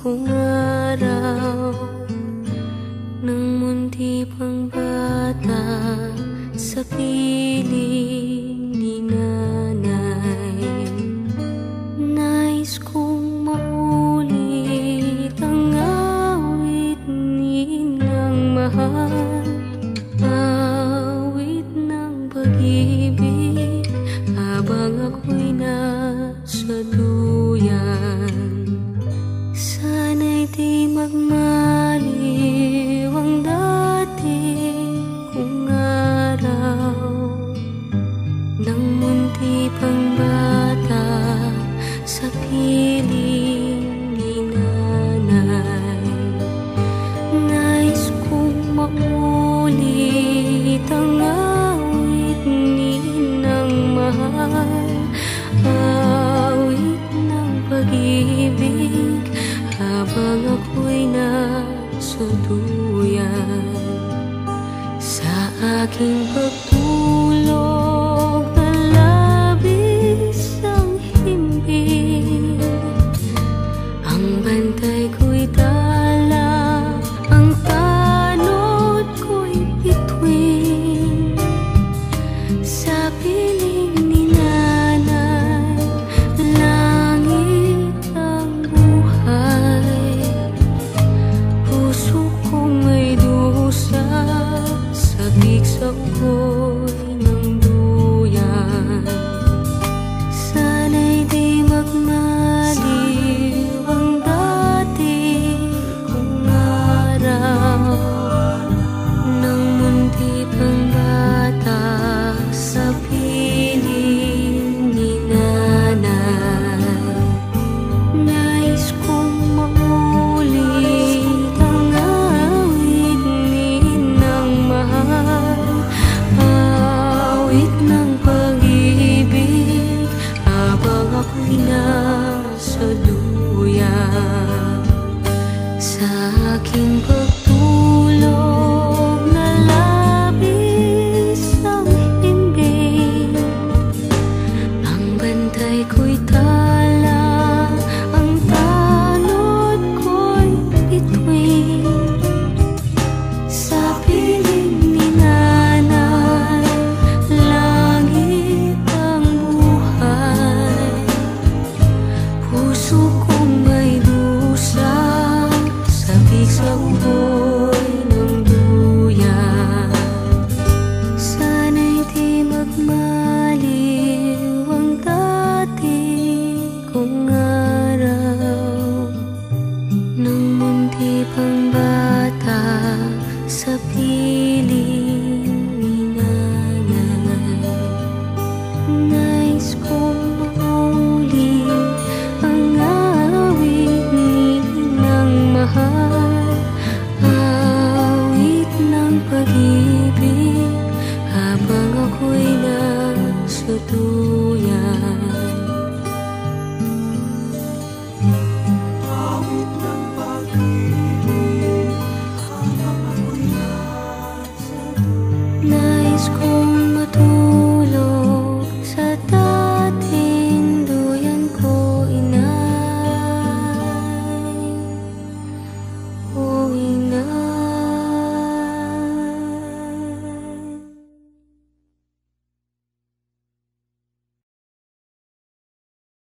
kong araw Nang munti pang bata Sa piling ni nanay. Nais kong maulit Ang awit ni ng mahal. hiling ni nanay. Nais kong maulit awit ni ng habang ako'y nasuduyan. Sa aking pagpapalagay 浪漫的。happiness. No.